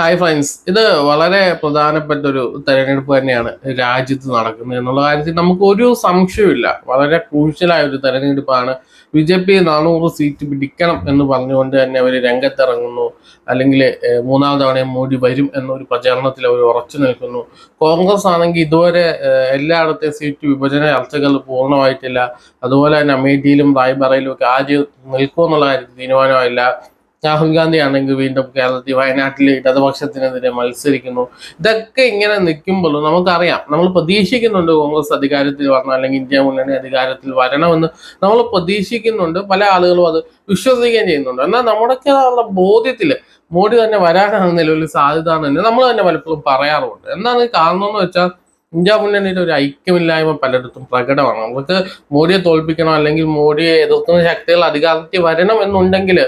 Hi friends ഇത് വളരെ പ്രധാനപ്പെട്ട ഒരു തെരഞ്ഞെടുപ്പ് തന്നെയാണ് രാജ്യത്ത് നടക്കുന്നത് എന്നുള്ള കാര്യത്തിൽ നമുക്ക് ഒരു സംശയമില്ല വളരെ ക്രൂഷ്യലായ ഒരു തെരഞ്ഞെടുപ്പാണ്. ബി ജെ പി നാനൂറ് സീറ്റ് പിടിക്കണം എന്ന് പറഞ്ഞുകൊണ്ട് തന്നെ അവർ രംഗത്തിറങ്ങുന്നു. അല്ലെങ്കിൽ മൂന്നാം തവണയും മോഡി വരും എന്നൊരു പ്രചാരണത്തിൽ അവർ ഉറച്ചു നിൽക്കുന്നു. കോൺഗ്രസ് ആണെങ്കിൽ ഇതുവരെ എല്ലായിടത്തെ സീറ്റ് വിഭജന ചർച്ചകൾ പൂർണമായിട്ടില്ല. അതുപോലെ തന്നെ അമേഠിയിലും റായ്ബറയിലും ഒക്കെ ആര് നിൽക്കുമെന്നുള്ള കാര്യത്തിൽ തീരുമാനമായില്ല. രാഹുൽ ഗാന്ധി ആണെങ്കിൽ വീണ്ടും കേരളത്തിൽ വയനാട്ടിൽ ഇടതുപക്ഷത്തിനെതിരെ മത്സരിക്കുന്നു. ഇതൊക്കെ ഇങ്ങനെ നിൽക്കുമ്പോൾ നമുക്കറിയാം. നമ്മൾ പ്രതീക്ഷിക്കുന്നുണ്ട് കോൺഗ്രസ് അധികാരത്തിൽ വരണം അല്ലെങ്കിൽ ഇന്ത്യ മുന്നണി അധികാരത്തിൽ വരണമെന്ന് നമ്മൾ പ്രതീക്ഷിക്കുന്നുണ്ട്. പല ആളുകളും അത് വിശ്വസിക്കുകയും ചെയ്യുന്നുണ്ട്. എന്നാൽ നമ്മുടെയൊക്കെ ഉള്ള ബോധ്യത്തിൽ മോഡി തന്നെ വരാനാണ് നിലവിൽ സാധ്യത എന്ന് നമ്മൾ തന്നെ പലപ്പോഴും പറയാറുണ്ട് എന്താണ് കാരണം എന്ന് വെച്ചാൽ ഇന്ത്യ മുന്നണിയുടെ ഒരു ഐക്യമില്ലായ്മ പലയിടത്തും പ്രകടമാണ്. നമുക്ക് മോഡിയെ തോൽപ്പിക്കണം അല്ലെങ്കിൽ മോഡിയെ എതിർക്കുന്ന ശക്തികൾ അധികാരത്തിൽ വരണം എന്നുണ്ടെങ്കിൽ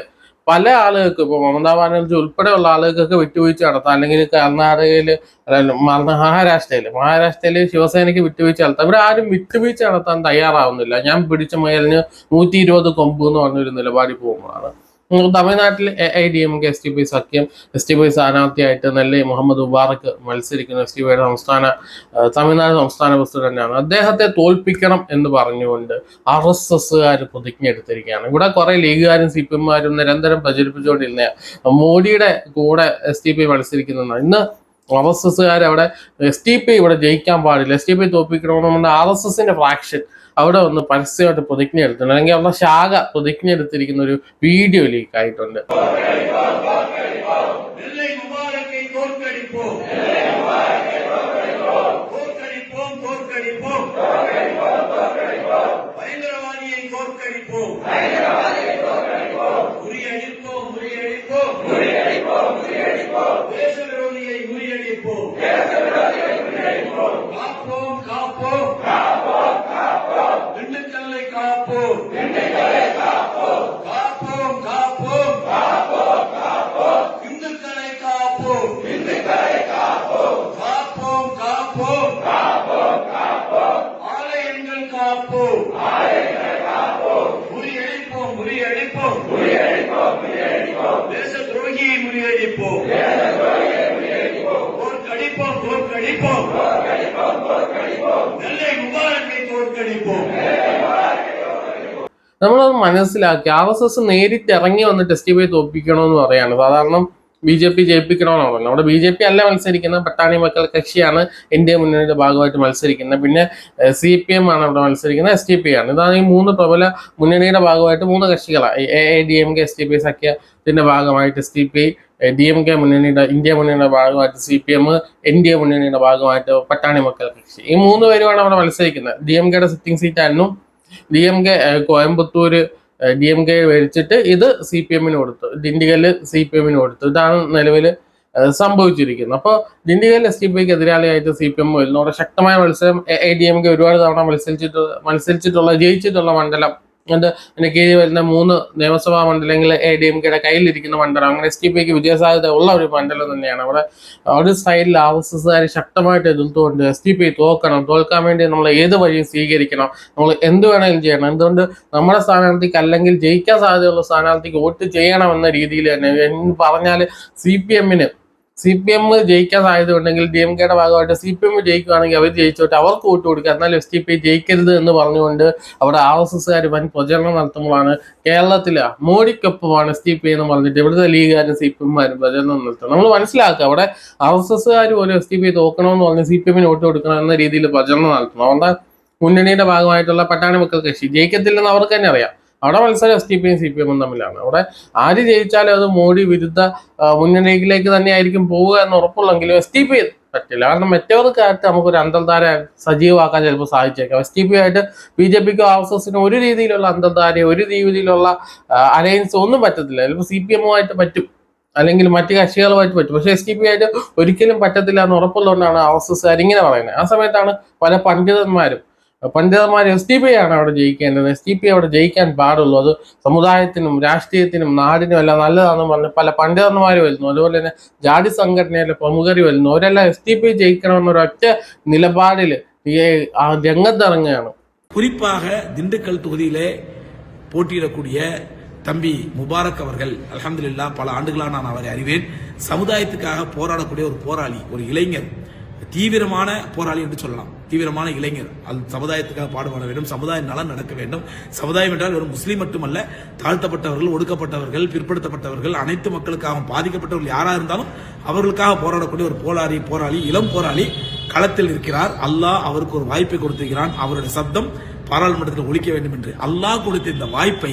പല ആളുകൾക്ക് ഇപ്പോൾ മമതാ ബാനർജി ഉൾപ്പെടെയുള്ള ആളുകൾക്കൊക്കെ വിട്ടുവീഴ്ച നടത്താം. അല്ലെങ്കിൽ കർണാടകയിൽ മഹാരാഷ്ട്രയിൽ മഹാരാഷ്ട്രയിൽ ശിവസേനയ്ക്ക് വിട്ടുവീഴ്ച നടത്താം. ഇവിടെ ആരും വിട്ടുവീഴ്ച നടത്താൻ തയ്യാറാവുന്നില്ല. ഞാൻ പിടിച്ച മുയലിന് നൂറ്റി ഇരുപത് കൊമ്പ് എന്ന് പറഞ്ഞൊരു നിലപാടിൽ പോകുമ്പോഴാണ്. തമിഴ്നാട്ടിൽ A I D M K S T P സഖ്യം എസ് ടി പി സ്ഥാനാർത്ഥിയായിട്ട് നെല്ലി മുഹമ്മദ് മുബാറക്ക് മത്സരിക്കുന്ന എസ് ടി പിയുടെ സംസ്ഥാന തമിഴ്നാട് സംസ്ഥാന പ്രസിഡന്റാണ് അദ്ദേഹത്തെ തോൽപ്പിക്കണം എന്ന് പറഞ്ഞുകൊണ്ട് ആർ എസ് എസ്സുകാർ പ്രതിജ്ഞ എടുത്തിരിക്കുകയാണ് ഇവിടെ കുറെ ലീഗുകാരും സി പി എമ്മാരും നിരന്തരം പ്രചരിപ്പിച്ചുകൊണ്ടിരുന്ന മോഡിയുടെ കൂടെ എസ് ടി പി മത്സരിക്കുന്ന ഇന്ന് ആർ എസ് എസ്സുകാർ അവിടെ എസ് ടി പി ഇവിടെ ജയിക്കാൻ പാടില്ല. എസ് ടി പി തോപ്പിക്കണമെന്നുണ്ട് ആർ എസ് എസിന്റെ ഫ്രാക്ഷൻ അവിടെ ഒന്ന് പരസ്യമായിട്ട് പ്രതിജ്ഞ എടുത്തിട്ടുണ്ട്. അല്ലെങ്കിൽ അവിടെ ശാഖ പ്രതിജ്ഞ എടുത്തിരിക്കുന്ന ഒരു വീഡിയോ ലീക്ക് ആയിട്ടുണ്ട്. നമ്മളത് മനസ്സിലാക്കി. ആർ എസ് എസ് നേരിട്ട് ഇറങ്ങി വന്ന് ടെസ്റ്റ് പോയി തോൽപ്പിക്കണമെന്ന് പറയാണ്. സാധാരണ ബി ജെ പി ജയിപ്പിക്കണമെന്നുള്ളത് അവിടെ ബി ജെ പി അല്ല മത്സരിക്കുന്നത്. പട്ടാണി മക്കൾ കക്ഷിയാണ് ഇന്ത്യ മുന്നണിയുടെ ഭാഗമായിട്ട് മത്സരിക്കുന്നത്. പിന്നെ സി പി എം ആണ് അവിടെ മത്സരിക്കുന്നത്. എസ് ടി പി ആണ്. ഇതാണ് ഈ മൂന്ന് പ്രബല മുന്നണിയുടെ ഭാഗമായിട്ട് മൂന്ന് കക്ഷികളാണ്. A I D M K S T P സഖ്യത്തിന്റെ ഭാഗമായിട്ട് S T P D M K മുന്നണിയുടെ ഇന്ത്യ മുന്നണിയുടെ ഭാഗമായിട്ട് C P M N D A മുന്നണിയുടെ ഭാഗമായിട്ട് പട്ടാണി മക്കൾ കക്ഷി. ഈ മൂന്ന് പേരുമാണ് അവിടെ മത്സരിക്കുന്നത്. ഡി എം കെയുടെ സിറ്റിംഗ് സീറ്റ് ആയിരുന്നു. D M K Coimbatore D M K മേടിച്ചിട്ട് ഇത് സി പി എമ്മിന് കൊടുത്തു. ഡിണ്ടിഗൽ സി പി എമ്മിന് കൊടുത്തു. ഇതാണ് നിലവിൽ സംഭവിച്ചിരിക്കുന്നത്. അപ്പോൾ ഡിണ്ടിഗൽ എസ് ടി പിക്ക് എതിരാളിയായിട്ട് സി പി എം വരുന്നു. അവിടെ ശക്തമായ മത്സരം എ ഡി എം കെ ഒരുപാട് തവണ മത്സരിച്ചിട്ട് മത്സരിച്ചിട്ടുള്ള ജയിച്ചിട്ടുള്ള മണ്ഡലം അത് പിന്നെ കീഴിൽ വരുന്ന മൂന്ന് നിയമസഭാ മണ്ഡലങ്ങൾ എ ഡി എം കെയുടെ കയ്യിലിരിക്കുന്ന മണ്ഡലം. അങ്ങനെ എസ് ടി പിക്ക് വിജയസാധ്യത ഉള്ള ഒരു മണ്ഡലം തന്നെയാണ്. അവിടെ ഒരു സൈഡിൽ ആർ എസ് എസ്സുകാർ ശക്തമായിട്ട് എതിർത്തുകൊണ്ട് എസ് ടി പി തോക്കണം തോൽക്കാൻ വേണ്ടി നമ്മൾ ഏത് വഴിയും സ്വീകരിക്കണം. നമ്മൾ എന്ത് വേണമെങ്കിലും ചെയ്യണം. എന്തുകൊണ്ട് നമ്മുടെ സ്ഥാനാർത്ഥിക്ക് അല്ലെങ്കിൽ ജയിക്കാൻ സാധ്യതയുള്ള സ്ഥാനാർത്ഥിക്ക് വോട്ട് ചെയ്യണം എന്ന രീതിയിൽ തന്നെ. പറഞ്ഞാൽ സി പി എമ്മിന് സി പി എം ജയിക്കാൻ സാധ്യത ഉണ്ടെങ്കിൽ ഡി എം കെയുടെ ഭാഗമായിട്ട് സി പി എം ജയിക്കുകയാണെങ്കിൽ അവർ ജയിച്ചോട്ടെ. അവർക്ക് വോട്ട് കൊടുക്കുക. എന്നാൽ എസ് ടി പി ജയിക്കരുത് എന്ന് പറഞ്ഞുകൊണ്ട് അവിടെ ആർ എസ് എസ്സുകാർ വൻ പ്രചരണം നടത്തുമ്പോഴാണ് കേരളത്തിൽ മോഡിക്കൊപ്പമാണ് എസ് ടി പി എന്ന് പറഞ്ഞിട്ട് ഇവിടുത്തെ ലീഗുകാരും സി പി എമ്മാരും പ്രചരണം നടത്തുന്നത്. നമ്മൾ മനസ്സിലാക്കുക അവിടെ ആർ എസ് എസ്സുകാർ പോലും എസ് ടി പി തോക്കണമെന്ന് പറഞ്ഞ് സി പി എമ്മിന് വോട്ട് കൊടുക്കണം എന്ന രീതിയിൽ പ്രചരണം നടത്തുന്നു അതുകൊണ്ട് മുന്നണിയുടെ ഭാഗമായിട്ടുള്ള പട്ടാണി മക്കൾ കക്ഷി. ജയിക്കത്തില്ലെന്ന് അവർക്ക് തന്നെ അറിയാം. അവിടെ മത്സരം എസ് ടി പിയും സി പി എമ്മും തമ്മിലാണ്. അവിടെ ആര് ജയിച്ചാലും അത് മോഡി വിരുദ്ധ മുന്നണിയിലേക്ക് തന്നെ ആയിരിക്കും പോവുക എന്ന് ഉറപ്പുള്ളെങ്കിലും എസ് ടി പി പറ്റില്ല. കാരണം മറ്റവർക്കായിട്ട് നമുക്കൊരു അന്തർധാര സജീവമാക്കാൻ ചിലപ്പോൾ സാധിച്ചേക്കാം. എസ് ടി പി ആയിട്ട് ബി ജെ പിക്കോ ആർ എസ് എസിനോ ഒരു രീതിയിലുള്ള അന്തർധാരയോ ഒരു രീതിയിലുള്ള അലയൻസ് ഒന്നും പറ്റത്തില്ല. ചിലപ്പോൾ സി പി എമ്മുമായിട്ട് പറ്റും. അല്ലെങ്കിൽ മറ്റ് കക്ഷികളുമായിട്ട് പറ്റും. പക്ഷേ എസ് ടി പി ആയിട്ട് ഒരിക്കലും പറ്റത്തില്ല എന്ന് ഉറപ്പുള്ളതുകൊണ്ടാണ് ആർ എസ് എസ് ഇങ്ങനെ പറയുന്നത്. ആ സമയത്താണ് പല പണ്ഡിതന്മാരും പണ്ഡിതന്മാർ എസ് ടി പി ആണ് അവിടെ ജയിക്കേണ്ടത് എസ് ടി പി അവിടെ ജയിക്കാൻ പാടുള്ളൂ അത് സമുദായത്തിനും രാഷ്ട്രീയത്തിനും നാടിനും എല്ലാം നല്ലതാണെന്ന് പറഞ്ഞ് പല പണ്ഡിതന്മാർ വരുന്നു അതുപോലെ തന്നെ ജാതി സംഘടനയിലെ പ്രമുഖർ വരുന്നു അവരെല്ലാം എസ് ടി പി ജയിക്കണമെന്നൊരൊറ്റ നിലപാടിൽ ആ രംഗത്തിറങ്ങുകയാണ് குறிப்பாக திண்டுக்கல் தொகுதியிலே போட்டியிடக்கூடிய தம்பி முபாரக் அவர்கள் அல்ஹம்துலில்லாஹ் பல ஆண்டுகளாக நான் அவரை அறிவேன் சமுதாயத்துக்காக போராடக்கூடிய ஒரு போராளி ஒரு இளைஞர் தீவிரமான போராளி என்று சொல்லலாம். தீவிரமான இளைஞர். அது சமுதாயத்துக்காக பாடுபட வேண்டும். சமுதாய நலன் நடக்க வேண்டும். சமுதாயம் என்றால் வெறும் முஸ்லீம் மட்டுமல்ல தாழ்த்தப்பட்டவர்கள் ஒடுக்கப்பட்டவர்கள் பிற்படுத்தப்பட்டவர்கள் அனைத்து மக்களுக்காகவும் பாதிக்கப்பட்டவர்கள் யாரா இருந்தாலும் அவர்களுக்காக போராடக்கூடிய ஒரு போராளி போராளி இளம் போராளி களத்தில் இருக்கிறார் அல்லாஹ் அவருக்கு ஒரு வாய்ப்பை கொடுத்திருக்கிறான். அவருடைய சப்தம் பாராளுமன்றத்தில் ஒழிக்க வேண்டும் என்று. அல்லாஹ் கொடுத்த இந்த வாய்ப்பை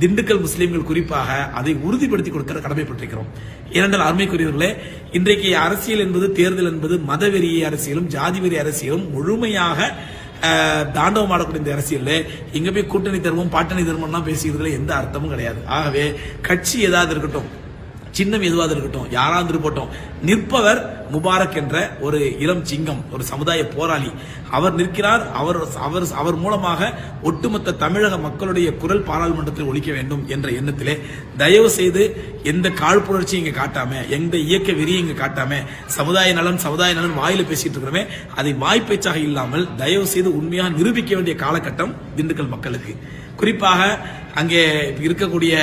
திண்டுக்கல் முஸ்லீம்கள் குறிப்பாக அதை உறுதிப்படுத்தி கொடுக்கிற கடமைப்பட்டிருக்கிறோம். ஏனென்றால் அருமைக்குரியவர்களே இன்றைக்கு அரசியல் என்பது தேர்தல் என்பது மதவெறி அரசியலும் ஜாதி வெறி அரசியலும் முழுமையாக தாண்டவம் ஆடக்கூடிய இந்த அரசியலில் இங்க போய் கூட்டணி தர்மம் பாட்டணி தர்மம்லாம் பேசிக்கிறதுல எந்த அர்த்தமும் கிடையாது. ஆகவே கட்சி ஏதாவது இருக்கட்டும் சின்னம் எதுவாக இருக்கட்டும் யாராவது இருக்கட்டும் நிற்பவர் முபாரக் என்ற ஒரு இளம் சிங்கம் ஒரு சமுதாய போராளி. அவர் நிற்கிறார் அவர் அவர் அவர் மூலமாக ஒட்டுமொத்த தமிழக மக்களுடைய குரல் பாராளுமன்றத்தில் ஒழிக்க வேண்டும் என்ற எண்ணத்திலே தயவு செய்து எந்த காழ்ப்புணர்ச்சியும் இங்கே காட்டாம எந்த இயக்க வெறியும் இங்கே காட்டாம சமுதாய நலன் சமுதாய நலன் வாயில பேசிட்டு இருக்கிறோமே அதை வாய்ப்பேச்சாக இல்லாமல் தயவு செய்து உண்மையாக நிரூபிக்க வேண்டிய காலகட்டம் திண்டுக்கல் மக்களுக்கு. குறிப்பாக அங்கே இருக்கக்கூடிய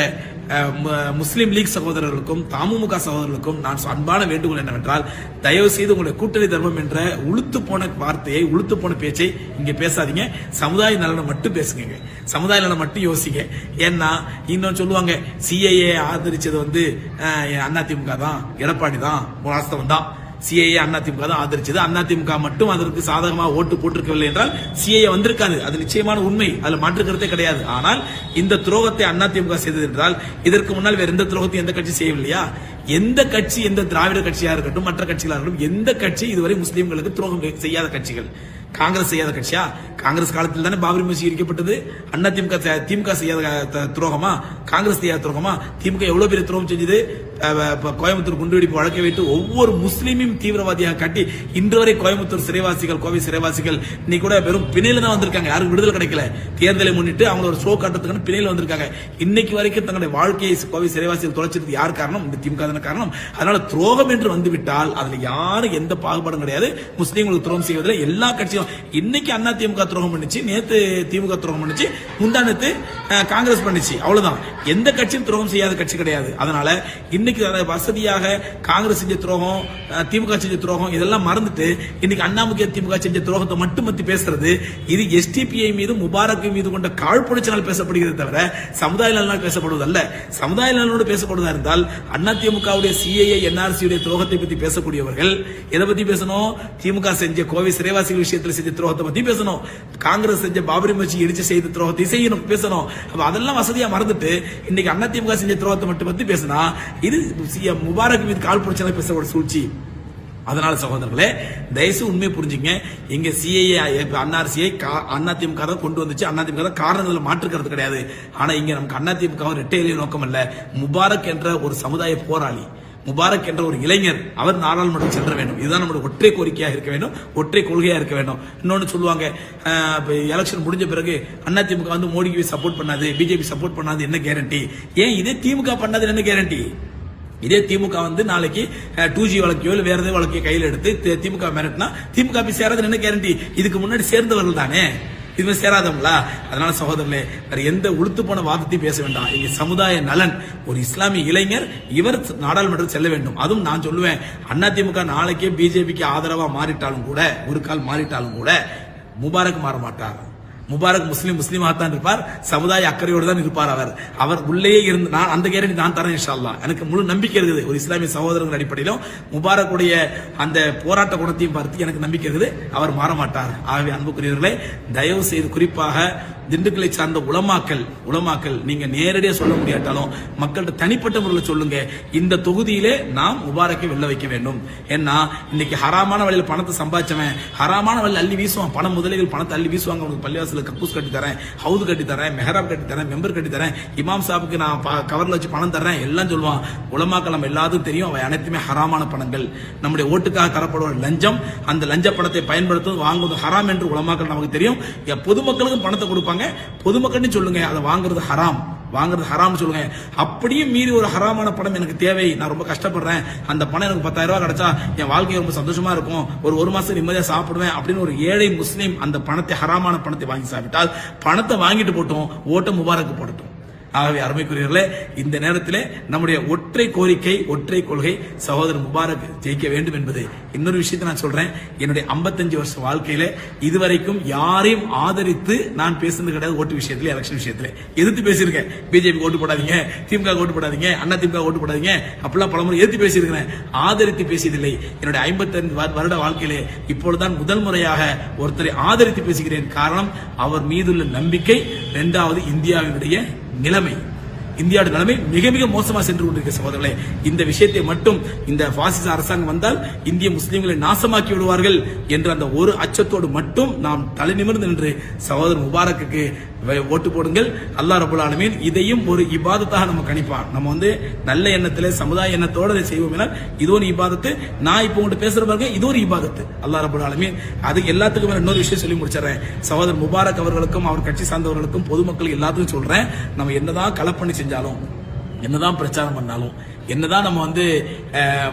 முஸ்லீம் லீக் சகோதரர்களுக்கும் தமுமுக சகோதரர்களுக்கும் நான் அன்பான வேண்டுகோள் என்னவென்றால் தயவு செய்து உங்களுடைய கூட்டணி தர்மம் என்ற உளுத்து போன வார்த்தையை உளுத்து போன பேச்சை இங்க பேசாதீங்க. சமுதாய நலனை மட்டும் பேசுங்க சமுதாய நலனை மட்டும் யோசிங்க. ஏன்னா இன்னொன்று சொல்லுவாங்க சிஐஏ ஆதரிச்சது வந்து அதிமுக தான் எடப்பாடி தான் வாஸ்தவம் தான். சிஐஏ அதிமுக தான் ஆதரிச்சது. அதிமுக மட்டும் அதற்கு சாதகமா ஓட்டு போட்டிருக்கவில்லை என்றால் சிஐஏ வந்திருக்காது. அது நிச்சயமான உண்மை. அதுல மாற்று கருத்தே கிடையாது. ஆனால் இந்த துரோகத்தை அதிமுக செய்தது என்றால் இதற்கு முன்னால் வேற எந்த துரோகத்தையும் எந்த கட்சி செய்யவில்லையா? எந்த கட்சி எந்த திராவிட கட்சியா இருக்கட்டும் மற்ற கட்சிகளா இருக்கட்டும் எந்த கட்சி இதுவரை முஸ்லீம்களுக்கு துரோகம் செய்யாத கட்சிகள்? காங்கிரஸ் செய்யாத கட்சியா? காங்கிரஸ் காலத்தில் தானே பாபரி மசூதி இடிக்கப்பட்டது. அண்ணா திமுக திமுக செய்யாத துரோகமா? காங்கிரஸ் செய்யாத துரோகமா? திமுக எவ்வளவு பெரிய துரோகம் செஞ்சது? கோயம்புத்தூர் குண்டுவெடிப்பு வழக்கை வைத்து ஒவ்வொரு முஸ்லீமையும் தீவிரவாதியாக காட்டி இன்று வரை கோயம்புத்தூர் சிறைவாசிகள் கோவை சிறைவாசிகள் இன்னைக்கு கூட வெறும் பிணையில தான் வந்திருக்காங்க. யாரும் விடுதலை கிடைக்கல. தேர்தலை முன்னிட்டு அவங்க ஒரு ஷோ காட்டுறதுக்கான பிணையில வந்திருக்காங்க. இன்னைக்கு வரைக்கும் தங்களுடைய வாழ்க்கையை கோவை சிறைவாசிகள் தொலைச்சிருக்கு யார் காரணம்? இந்த திமுக தானே காரணம் அதனால துரோகம் என்று வந்துவிட்டால் அதுல யாரும் எந்த பாகுபாடும் கிடையாது. முஸ்லீம்களுக்கு துரோகம் செய்வதில் எல்லா கட்சியும் இன்னைக்கு அண்ணா திமுக துரோகம் பண்ணுச்சு நேத்து திமுக துரோகம் பண்ணுச்சு முந்தானத்து காங்கிரஸ் பண்ணுச்சு. அவ்வளவுதான். எந்த கட்சியும் துரோகம் செய்யாத கட்சி கிடையாது. அதனால இன்னைக்கு வசதியாக காங்கிரஸ் செஞ்ச துரோகம் திமுக செஞ்ச துரோகம் இதெல்லாம் மறந்துட்டு இன்னைக்கு அண்ணாமுக திமுக செஞ்ச துரோகத்தை மட்டும் பத்தி பேசுறது இது எஸ்டிபிஐ மீது முபாரக் மீது கொண்ட காழ்ப்புணர்ச்சினால் பேசப்படுகிறது தவிர சமுதாய நலனால் பேசப்படுவதல்ல. சமுதாய நலனோடு பேசப்படுவதா இருந்தால் அண்ணா திமுக திமுகவுடைய சிஏஏ என்ஆர்சி உடைய துரோகத்தை பத்தி பேசக்கூடியவர்கள் எதை பத்தி பேசணும்? திமுக செஞ்ச கோவை சிறைவாசிகள் விஷயத்துல செஞ்ச துரோகத்தை பத்தி பேசணும். காங்கிரஸ் செஞ்ச பாபரி மச்சி இடிச்சு செய்த துரோகத்தை செய்யணும் பேசணும். அப்ப அதெல்லாம் வசதியா மறந்துட்டு இன்னைக்கு அண்ணா திமுக செஞ்ச துரோகத்தை மட்டும் பத்தி பேசினா இது முபாரக் மீது கால் புரட்சியால பேசக்கூடிய சூழ்ச்சி. அதனால சகோதரர்களே தயவுசு உண்மையை புரிஞ்சுங்க எங்க சிஐஏ அன்ஆர்சிஐ அண்ணா தான் கொண்டு வந்துச்சு. அண்ணா திமுக தான் காரணங்களில் மாற்றுக்கிறது கிடையாது. ஆனா இங்க நமக்கு அண்ணா திமுக ரெட்டை நோக்கம் அல்ல. முபாரக் என்ற ஒரு சமுதாய போராளி முபாரக் என்ற ஒரு இளைஞர் அவர் நாடாளுமன்றம் செல்ல வேண்டும். இதுதான் நம்மளுடைய ஒற்றை கோரிக்கையாக இருக்க வேண்டும் ஒற்றை கொள்கையா இருக்க வேண்டும். இன்னொன்று சொல்லுவாங்க எலெக்ஷன் முடிஞ்ச பிறகு அண்ணா திமுக வந்து மோடிக்கு சப்போர்ட் பண்ணாது பிஜேபி சப்போர்ட் பண்ணாது என்ன கேரண்டி ஏன் இதே திமுக பண்ணாது என்ன கேரண்டி இதே திமுக வந்து நாளைக்கு டூ ஜி வழக்கையோ இல்ல வேற ஏதாவது வழக்கையோ கையில் எடுத்து திமுக மிரட்டினா திமுக போய் சேராது என்ன கேரண்டி இதுக்கு முன்னாடி சேர்ந்தவர்கள் தானே? இதுவே சேராதவங்களா? அதனால சகோதரர்களே வேற எந்த உளுத்து போன வாதத்தையும் பேச வேண்டாம். இங்க சமுதாய நலன் ஒரு இஸ்லாமிய இளைஞர் இவர் நாடாளுமன்றம் செல்ல வேண்டும். அதுவும் நான் சொல்லுவேன். அதிமுக நாளைக்கே பிஜேபிக்கு ஆதரவா மாறிட்டாலும் கூட ஒரு கால் மாறிட்டாலும் கூட முபாரக் மாற மாட்டார். முபாரக் முஸ்லீம் முஸ்லீமாக தான் இருப்பார். சமுதாய அக்கறையோடு தான் இருப்பார் அவர். அவர் உள்ளே இருந்து நான் அந்த கேரண்டி நான் தரேன் இன்ஷால்லா எனக்கு முழு நம்பிக்கை இருக்குது. ஒரு இஸ்லாமிய சகோதரர்கள் அடிப்படையிலும் முபாரக்குடைய அந்த போராட்ட குணத்தையும் பார்த்து எனக்கு நம்பிக்கை இருக்குது. அவர் மாற மாட்டார் ஆகவே அன்புக்குரியவர்களே தயவு செய்து குறிப்பாக திண்டுக்கலை சார்ந்த உலமாக்கல் உலமாக்கல் நீங்க நேரடியாக சொல்ல முடியாட்டாலும் மக்கள்கிட்ட தனிப்பட்ட முறையில் சொல்லுங்க. இந்த தொகுதியிலே நாம் முபாரக்கை வெல்ல வைக்க வேண்டும். ஏன்னா இன்னைக்கு ஹராமான வழியில் பணத்தை சம்பாதிச்சவன் ஹராமான வழியில் அள்ளி வீசுவான். பணம் முதலிகள் பணத்தை அள்ளி வீசுவாங்க. உனக்கு பள்ளிவாசல கப்பூஸ் கட்டி தரேன் ஹவுது கட்டி தரேன் மெஹராப் கட்டி தரேன் மெம்பர் கட்டி தரேன் இமாம் சாபுக்கு நான் ப- கவர்ல வச்சு பணம் தரேன் எல்லாம் சொல்லுவான். உலமாக்கள் நம்ம எல்லாத்துக்கும் தெரியும். அவை அனைத்துமே ஹராமான பணங்கள். நம்முடைய ஓட்டுக்காக தரப்படுவோம் லஞ்சம் அந்த லஞ்ச பணத்தை பயன்படுத்துவது வாங்குவது ஹராம் என்று உளமாக்கல் நமக்கு தெரியும். பொதுமக்களுக்கும் பணத்தை கொடுப்பாங்க. பொதுமக்கள்னு சொல்லுங்க அதை வாங்குறது ஹராம். வாங்குறது ஹராம் சொல்லுங்க. அப்படியும் மீறி ஒரு ஹராமான பணம் எனக்கு தேவை. நான் ரொம்ப கஷ்டப்படுறேன். அந்த பணம் எனக்கு பத்தாயிரம் ரூபாய் கிடைச்சா என் வாழ்க்கை ரொம்ப சந்தோஷமா இருக்கும். ஒரு ஒரு மாசம் நிம்மதியா சாப்பிடுவேன் அப்படின்னு ஒரு ஏழை முஸ்லீம் அந்த பணத்தை ஹராமான பணத்தை வாங்கி சாப்பிட்டால் பணத்தை வாங்கிட்டு போட்டோம் ஓட்ட முபாரக்கு போடட்டும். ஆகவே அருமைக்குரியவர்களே இந்த நேரத்தில் நம்முடைய ஒற்றை கோரிக்கை ஒற்றை கொள்கை சகோதரர் முபாரக் ஜெயிக்க வேண்டும் என்பது இன்னொரு விஷயத்தை நான் சொல்றேன். என்னுடைய 55 வருஷ வாழ்க்கையில இதுவரைக்கும் யாரையும் ஆதரித்து நான் பேசுனது கிடையாது ஓட்டு விஷயத்துல எலெக்ஷன் விஷயத்துல. எதிர்த்து பேசியிருக்கேன். பிஜேபி ஓட்டு போடாதீங்க திமுக ஓட்டு போடாதீங்க அண்ணா திமுக ஓட்டு போடாதீங்க அப்படிலாம் பலமுறை எதிர்த்து பேசியிருக்கிறேன். ஆதரித்து பேசியதில்லை. என்னுடைய 55 வருட வாழ்க்கையிலே இப்பொழுதுதான் முதல் முறையாக ஒருத்தரை ஆதரித்து பேசுகிறேன். காரணம் அவர் மீதுள்ள நம்பிக்கை இரண்டாவது இந்தியாவினுடைய நிலைமை இந்தியாவோட நிலைமை மிக மிக மோசமா சென்று கொண்டிருக்க சகோதரர்களே இந்த விஷயத்தை மட்டும் இந்த பாசிச அரசாங்கம் வந்தால் இந்திய முஸ்லீம்களை நாசமாக்கி விடுவார்கள் என்ற அந்த ஒரு அச்சத்தோடு மட்டும் நாம் தலை நிமிர்ந்து நின்று சகோதரர் முபாரக்கு ஓட்டு போடுங்கள். அல்லாஹ் ரபுல் ஆலமீன் இதையும் ஒரு இபாதத்தாக நம்ம கணிப்பான் நம்ம வந்து நல்ல எண்ணத்தில் சமுதாய எண்ணத்தோடு அதை செய்வோம் இது ஒரு இபாதத்து. நான் இப்போ உங்கள்கிட்ட பேசுற பாருங்க இது ஒரு இபாதத்து. அல்லா ரபுல் ஆலமீன் அது எல்லாத்துக்கும் இன்னொரு விஷயம் சொல்லி முடிச்சிடறேன். சகோதரர் முபாரக் அவர்களுக்கும் அவர் கட்சி சார்ந்தவர்களுக்கும் பொதுமக்கள் எல்லாத்துக்கும் சொல்றேன். நம்ம என்னதான் களப்பணி செஞ்சாலும் என்னதான் பிரச்சாரம் பண்ணாலும் என்னதான் நம்ம வந்து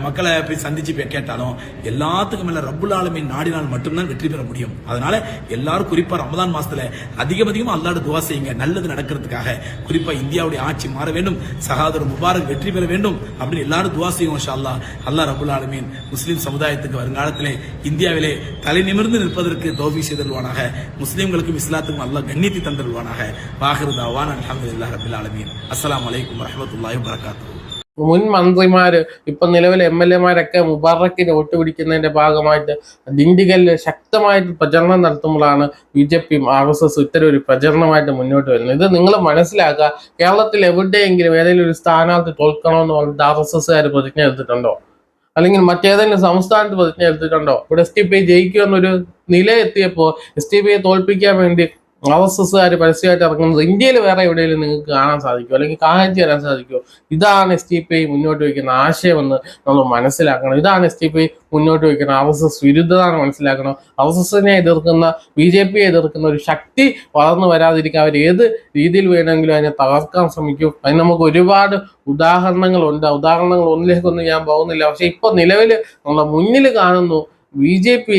மக்களை போய் சந்திச்சு போய் கேட்டாலும் எல்லாத்துக்கும் மேல ரப்புல் ஆலமி நாடினால் மட்டும்தான் வெற்றி பெற முடியும். அதனால எல்லாரும் குறிப்பா ரமதான் மாசத்துல அதிகம் அதிகமா அல்லாட துவா செய்யுங்க. நல்லது நடக்கிறதுக்காக குறிப்பா இந்தியாவுடைய ஆட்சி மாற வேண்டும். சகாதர் முபாரக் வெற்றி பெற வேண்டும் அப்படின்னு எல்லாரும் துவா செய்வோம் ஷா அல்லா அல்லாஹ் ஆலமீன் முஸ்லீம் சமுதாயத்துக்கு வருங்காலத்திலே இந்தியாவிலே தலை நிமிர்ந்து நிற்பதற்கு தோஃபி செய்தல்வானாக முஸ்லீம்களுக்கும் இஸ்லாத்துக்கும் அல்லா கண்ணியத்தை தந்தருவானாக வாஹிரு அலமது இல்லா ரபுல் ஆலமீன். அஸ்லாம் வலைக்கம் வரஹ்மத்துல்லாஹி வபரகாத்துஹு. മുൻ മന്ത്രിമാര് ഇപ്പൊ നിലവിലെ എം എൽ എമാരൊക്കെ മുബാറക്കിന് വോട്ട് പിടിക്കുന്നതിന്റെ ഭാഗമായിട്ട് ദിണ്ടിഗലിൽ ശക്തമായിട്ട് പ്രചരണം നടത്തുമ്പോഴാണ് ബി ജെ പിയും ആർ എസ് എസ് ഇത്തരം ഒരു പ്രചരണമായിട്ട് മുന്നോട്ട് വരുന്നത്. ഇത് നിങ്ങൾ മനസ്സിലാക്കുക. കേരളത്തിൽ എവിടെയെങ്കിലും ഏതെങ്കിലും ഒരു സ്ഥാനാർത്ഥി തോൽക്കണമെന്ന് പറഞ്ഞിട്ട് ആർ എസ് എസ്സുകാർ പ്രതിജ്ഞ എടുത്തിട്ടുണ്ടോ? അല്ലെങ്കിൽ മറ്റേതെങ്കിലും സംസ്ഥാനത്ത് പ്രതിജ്ഞ എടുത്തിട്ടുണ്ടോ? ഇവിടെ എസ് ടി പി ജയിക്കുമെന്നൊരു നില എത്തിയപ്പോൾ എസ് ടി പിയെ തോൽപ്പിക്കാൻ വേണ്ടി ആർ എസ് എസ്സുകാർ പരസ്യമായിട്ട് ഇറങ്ങുന്നത് ഇന്ത്യയിൽ വേറെ എവിടെയെങ്കിലും നിങ്ങൾക്ക് കാണാൻ സാധിക്കുമോ അല്ലെങ്കിൽ കാണിച്ചു തരാൻ സാധിക്കുമോ ഇതാണ് എസ് ടി പി ഐ മുന്നോട്ട് വയ്ക്കുന്ന ആശയമെന്ന് നമ്മൾ മനസ്സിലാക്കണം. ഇതാണ് എസ് ടി പി ഐ മുന്നോട്ട് വയ്ക്കുന്ന ആർ എസ് എസ് വിരുദ്ധതാണ് മനസ്സിലാക്കണം. ആർ എസ് എസിനെ എതിർക്കുന്ന ബി ജെ പിയെ എതിർക്കുന്ന ഒരു ശക്തി വളർന്നു വരാതിരിക്കാൻ അവർ ഏത് രീതിയിൽ വേണമെങ്കിലും അതിനെ തകർക്കാൻ ശ്രമിക്കും. അതിന് നമുക്ക് ഒരുപാട് ഉദാഹരണങ്ങളുണ്ട്. ഉദാഹരണങ്ങൾ ഒന്നിലേക്കൊന്നും ഞാൻ പോകുന്നില്ല. പക്ഷെ ഇപ്പൊ നിലവിൽ നമ്മളെ മുന്നിൽ കാണുന്നു ബി ജെ പി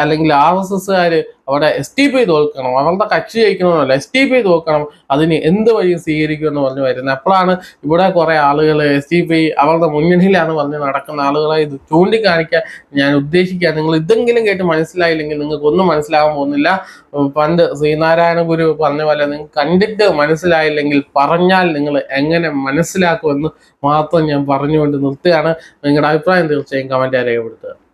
അല്ലെങ്കിൽ ആർ എസ് എസ്സുകാർ അവിടെ എസ് ടി പി തോൽക്കണം അവരുടെ കക്ഷി ജയിക്കണമെന്നല്ല എസ് ടി പി തോൽക്കണം അതിന് എന്ത് വഴിയും സ്വീകരിക്കുമെന്ന് പറഞ്ഞു വരുന്നത്. അപ്പോഴാണ് ഇവിടെ കുറെ ആളുകൾ എസ് ടി പി അവരുടെ മുന്നണിയിലാണ് പറഞ്ഞ് നടക്കുന്ന ആളുകളെ ഇത് ചൂണ്ടിക്കാണിക്കാൻ ഞാൻ ഉദ്ദേശിക്കുക. നിങ്ങൾ ഇതെങ്കിലും കേട്ട് മനസ്സിലായില്ലെങ്കിൽ നിങ്ങൾക്ക് ഒന്നും മനസ്സിലാകാൻ പോകുന്നില്ല. പണ്ട് ശ്രീനാരായണ ഗുരു പറഞ്ഞ പോലെ നിങ്ങൾ കണ്ടിട്ട് മനസ്സിലായില്ലെങ്കിൽ പറഞ്ഞാൽ നിങ്ങൾ എങ്ങനെ മനസ്സിലാക്കുമെന്ന് മാത്രം ഞാൻ പറഞ്ഞുകൊണ്ട് നിർത്തുകയാണ്. നിങ്ങളുടെ അഭിപ്രായം തീർച്ചയായും കമന്റ് രേഖപ്പെടുത്തുക.